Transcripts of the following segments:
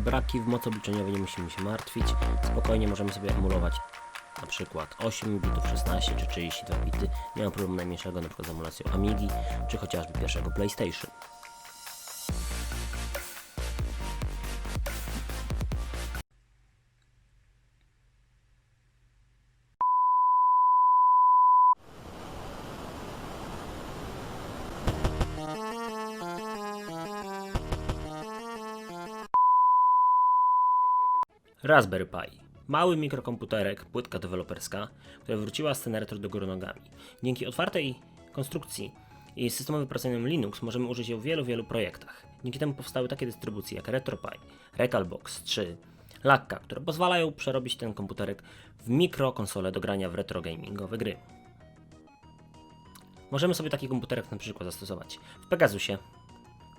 braki w mocy obliczeniowej nie musimy się martwić. Spokojnie możemy sobie emulować na przykład 8 bitów, 16 czy 32 bity. Nie ma problemu najmniejszego na przykład z emulacją Amigi, czy chociażby pierwszego PlayStation. Raspberry Pi. Mały mikrokomputerek, płytka deweloperska, która wróciła scenę retro do góry nogami. Dzięki otwartej konstrukcji i systemowi operacyjnym Linux możemy użyć jej w wielu, wielu projektach. Dzięki temu powstały takie dystrybucje jak RetroPie, Recalbox 3, Lakka, które pozwalają przerobić ten komputerek w mikrokonsolę do grania w retro gamingowe gry. Możemy sobie taki komputerek na przykład zastosować w Pegasusie,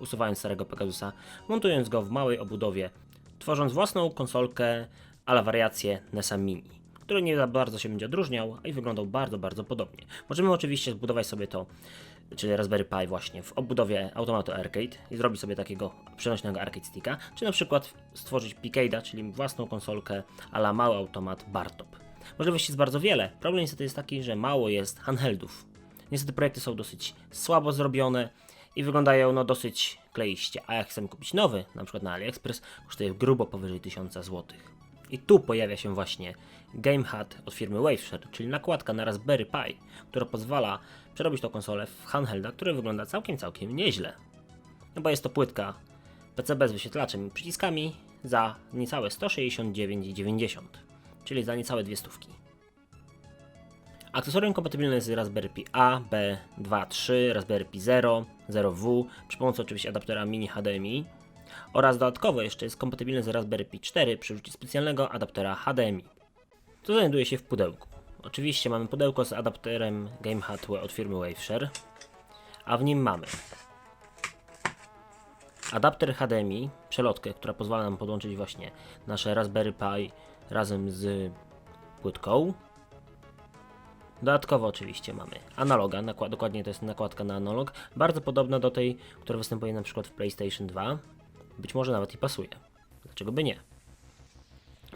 usuwając starego Pegasusa, montując go w małej obudowie, tworząc własną konsolkę ala wariację NESa Mini, który nie za bardzo się będzie odróżniał, a i wyglądał bardzo, bardzo podobnie. Możemy oczywiście zbudować sobie to, czyli Raspberry Pi właśnie w obudowie automatu arcade i zrobić sobie takiego przenośnego arcade sticka, czy na przykład stworzyć Picade'a, czyli własną konsolkę ala mały automat Bartop. Możliwości jest bardzo wiele. Problem niestety jest taki, że mało jest handheldów. Niestety projekty są dosyć słabo zrobione i wyglądają no dosyć kleiście, a jak chcemy kupić nowy, na przykład na AliExpress, kosztuje grubo powyżej 1000 zł. I tu pojawia się właśnie GameHut od firmy Waveshare, czyli nakładka na Raspberry Pi, która pozwala przerobić tą konsolę w handhelda, który wygląda całkiem, całkiem nieźle. No bo jest to płytka PCB z wyświetlaczem i przyciskami za niecałe 169,90, czyli za niecałe dwie stówki. Akcesorium kompatybilne z Raspberry Pi A, B, 2, 3, Raspberry Pi 0, 0W przy pomocy oczywiście adaptera mini HDMI oraz dodatkowo jeszcze jest kompatybilne z Raspberry Pi 4 przy użyciu specjalnego adaptera HDMI. To znajduje się w pudełku. Oczywiście mamy pudełko z adapterem GameHut od firmy Waveshare, a w nim mamy adapter HDMI, przelotkę, która pozwala nam podłączyć właśnie nasze Raspberry Pi razem z płytką, Dodatkowo oczywiście mamy analoga, dokładnie to jest nakładka na analog, bardzo podobna do tej, która występuje na przykład w PlayStation 2. Być może nawet i pasuje. Dlaczego by nie?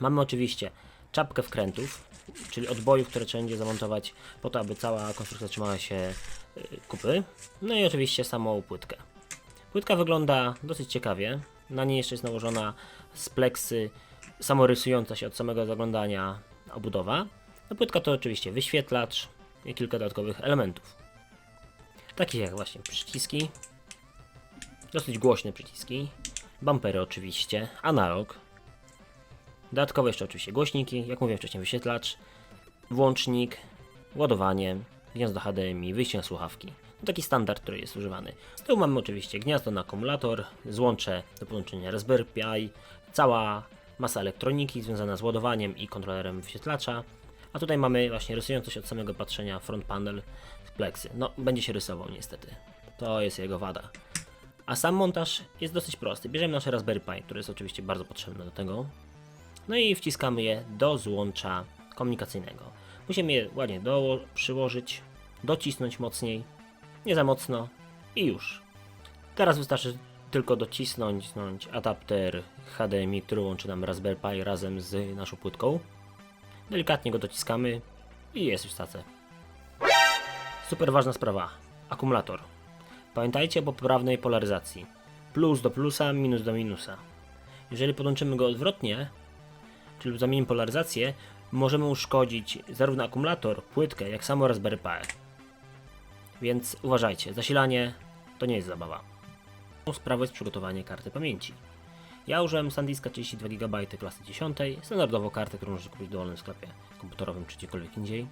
Mamy oczywiście czapkę wkrętów, czyli odbojów, które trzeba będzie zamontować po to, aby cała konstrukcja trzymała się y, kupy. No i oczywiście samą płytkę. Płytka wygląda dosyć ciekawie. Na niej jeszcze jest nałożona z pleksy samorysująca się od samego zaglądania obudowa. No płytka to oczywiście wyświetlacz i kilka dodatkowych elementów. Takich jak właśnie przyciski, dosyć głośne przyciski, bumpery oczywiście, analog, dodatkowo jeszcze oczywiście głośniki, jak mówiłem wcześniej wyświetlacz, włącznik, ładowanie, gniazdo HDMI, wyjście na słuchawki. No taki standard, który jest używany. Z tyłu mamy oczywiście gniazdo na akumulator, złącze do podłączenia Raspberry Pi, cała masa elektroniki związana z ładowaniem i kontrolerem wyświetlacza, a tutaj mamy właśnie rysujący się od samego patrzenia front panel z pleksy. No, będzie się rysował niestety. To jest jego wada. A sam montaż jest dosyć prosty. Bierzemy nasze Raspberry Pi, które jest oczywiście bardzo potrzebne do tego. No i wciskamy je do złącza komunikacyjnego. Musimy je ładnie do, przyłożyć, docisnąć mocniej, nie za mocno i już. Teraz wystarczy tylko docisnąć adapter HDMI, który łączy nam Raspberry Pi razem z naszą płytką. Delikatnie go dociskamy i jest już tace. Super ważna sprawa. Akumulator. Pamiętajcie o poprawnej polaryzacji. Plus do plusa, minus do minusa. Jeżeli podłączymy go odwrotnie, czyli zamienimy polaryzację, możemy uszkodzić zarówno akumulator, płytkę, jak samo Raspberry Pi. Więc uważajcie, zasilanie to nie jest zabawa. Sprawą jest przygotowanie karty pamięci. Ja użyłem SanDiska 32 GB klasy 10, standardowo kartę, którą możecie kupić w dowolnym sklepie komputerowym czy gdziekolwiek indziej.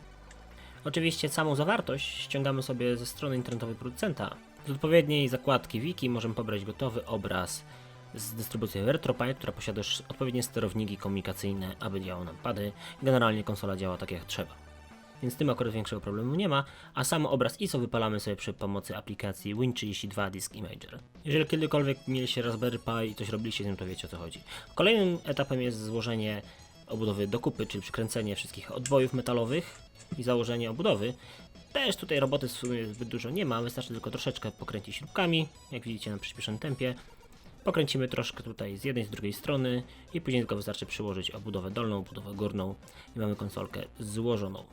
Oczywiście samą zawartość ściągamy sobie ze strony internetowej producenta. Z odpowiedniej zakładki wiki możemy pobrać gotowy obraz z dystrybucją RetroPie, która posiada odpowiednie sterowniki komunikacyjne, aby działały nam pady generalnie konsola działa tak jak trzeba. Więc z tym akurat większego problemu nie ma, a sam obraz ISO wypalamy sobie przy pomocy aplikacji Win32 Disk Imager. Jeżeli kiedykolwiek mieliście Raspberry Pi i coś robiliście z nim, to wiecie o co chodzi. Kolejnym etapem jest złożenie obudowy do kupy, czyli przykręcenie wszystkich odbojów metalowych i założenie obudowy. Też tutaj roboty w sumie zbyt dużo nie ma, wystarczy tylko troszeczkę pokręcić śrubkami, jak widzicie na przyspieszonym tempie. Pokręcimy troszkę tutaj z jednej, z drugiej strony i później tylko wystarczy przyłożyć obudowę dolną, obudowę górną i mamy konsolkę złożoną.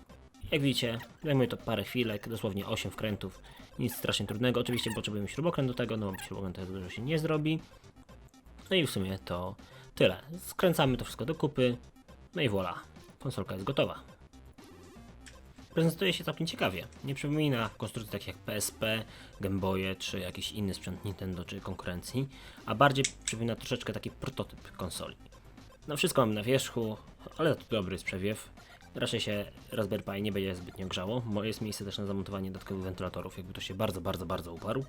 Jak widzicie, zajmuje to parę chwilek, dosłownie 8 wkrętów, nic strasznie trudnego. Oczywiście potrzebujemy śrubokręt do tego, no bo śrubokręt to dużo się nie zrobi. No i w sumie to tyle. Skręcamy to wszystko do kupy, no i voilà, konsolka jest gotowa. Prezentuje się całkiem ciekawie. Nie przypomina konstrukcji takich jak PSP, Game Boye czy jakiś inny sprzęt Nintendo czy konkurencji, a bardziej przypomina troszeczkę taki prototyp konsoli. No wszystko mamy na wierzchu, ale to dobry jest przewiew. Raczej się Raspberry Pi nie będzie zbytnio grzało, jest miejsce też na zamontowanie dodatkowych wentylatorów, jakby to się bardzo, bardzo, bardzo uparł.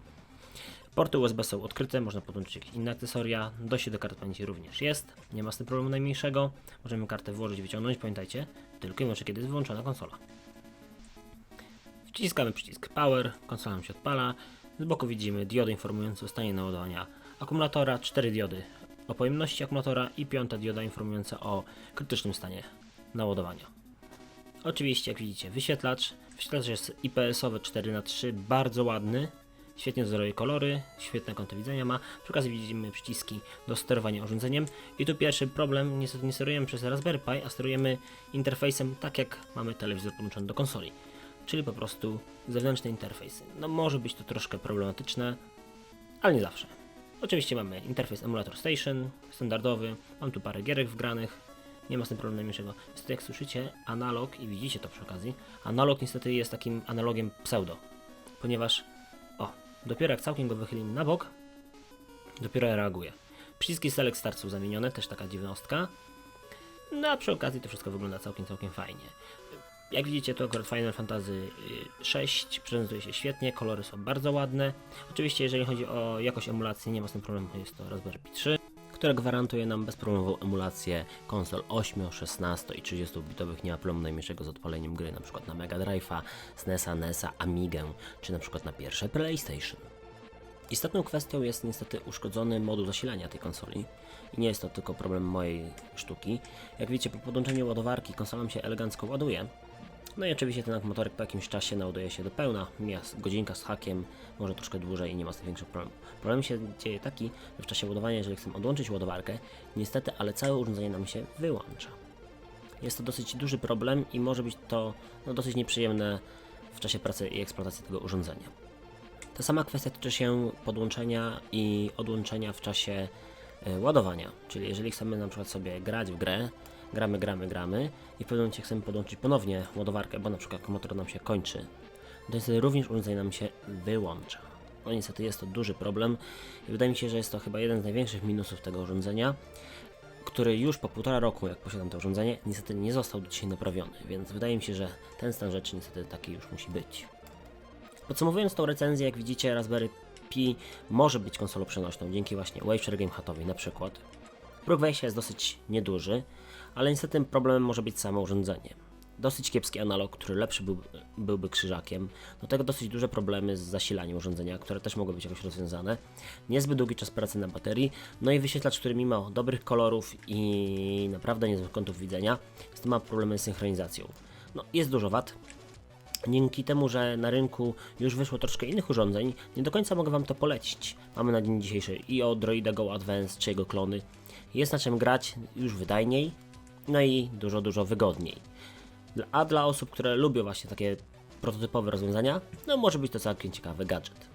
Porty USB są odkryte, można podłączyć jakieś inne akcesoria. Dojście do kart pamięci również jest, nie ma z tym problemu najmniejszego. Możemy kartę włożyć, wyciągnąć, pamiętajcie, tylko i wyłącznie kiedy jest wyłączona konsola. Wciskamy przycisk Power, konsola nam się odpala. Z boku widzimy diody informujące o stanie naładowania akumulatora, 4 diody o pojemności akumulatora i piąta dioda informująca o krytycznym stanie naładowania. Oczywiście, jak widzicie, wyświetlacz. Wyświetlacz jest IPS-owy 4x3, bardzo ładny. Świetnie wzoruje kolory, świetne kąty widzenia ma. Przy okazji widzimy przyciski do sterowania urządzeniem. I tu pierwszy problem, niestety nie sterujemy przez Raspberry Pi, a sterujemy interfejsem tak jak mamy telewizor podłączony do konsoli. Czyli po prostu zewnętrzny interfejs. No może być to troszkę problematyczne, ale nie zawsze. Oczywiście mamy interfejs Emulator Station, standardowy, mam tu parę gierek wgranych, nie ma z tym problemu najmniejszego. Niestety jak słyszycie, analog, i widzicie to przy okazji, analog niestety jest takim analogiem pseudo, ponieważ, o, dopiero jak całkiem go wychylimy na bok, dopiero reaguje. Przyciski Select Start są zamienione, też taka dziwnostka, no a przy okazji to wszystko wygląda całkiem, całkiem fajnie. Jak widzicie, to akurat Final Fantasy y, VI prezentuje się świetnie, kolory są bardzo ładne. Oczywiście, jeżeli chodzi o jakość emulacji, nie ma z tym problemu, jest to Raspberry Pi 3, które gwarantuje nam bezproblemową emulację konsol 8, 16 i 30 bitowych. Nie ma problemu najmniejszego z odpaleniem gry, np. na Mega Drive'a, SNESa, NESa, Amigę, czy np. na pierwsze PlayStation. Istotną kwestią jest niestety uszkodzony moduł zasilania tej konsoli. I nie jest to tylko problem mojej sztuki. Jak widzicie, po podłączeniu ładowarki konsola się elegancko ładuje. No i oczywiście ten akumulatorek po jakimś czasie naładuje się do pełna. Mija godzinka z hakiem, może troszkę dłużej i nie ma z tym większych problemów. Problem się dzieje taki, że w czasie ładowania, jeżeli chcę odłączyć ładowarkę, niestety, ale całe urządzenie nam się wyłącza. Jest to dosyć duży problem i może być to no, dosyć nieprzyjemne w czasie pracy i eksploatacji tego urządzenia. Ta sama kwestia tyczy się podłączenia i odłączenia w czasie e, ładowania. Czyli jeżeli chcemy na przykład sobie grać w grę, gramy, gramy, gramy i w pewnym momencie chcemy podłączyć ponownie ładowarkę, bo na przykład akumulator nam się kończy, to niestety również urządzenie nam się wyłącza. No niestety jest to duży problem i wydaje mi się, że jest to chyba jeden z największych minusów tego urządzenia, który już po półtora roku, jak posiadam to urządzenie, niestety nie został do dzisiaj naprawiony, więc wydaje mi się, że ten stan rzeczy niestety taki już musi być. Podsumowując tą recenzję, jak widzicie, Raspberry Pi może być konsolą przenośną dzięki właśnie Waveshare Game Hatowi na przykład. Próg wejścia jest dosyć nieduży, ale niestety problemem może być samo urządzenie. Dosyć kiepski analog, który lepszy był, byłby krzyżakiem. Do tego dosyć duże problemy z zasilaniem urządzenia, które też mogą być jakoś rozwiązane. Niezbyt długi czas pracy na baterii. No i wyświetlacz, który mimo dobrych kolorów i naprawdę niezłych kątów widzenia, niestety ma problemy z synchronizacją. No, jest dużo wad, Dzięki temu, że na rynku już wyszło troszkę innych urządzeń, nie do końca mogę Wam to polecić. Mamy na dzień dzisiejszy i o Droida Go Advance czy jego klony. Jest na czym grać już wydajniej, no i dużo, dużo wygodniej. A dla osób, które lubią właśnie takie prototypowe rozwiązania, no może być to całkiem ciekawy gadżet.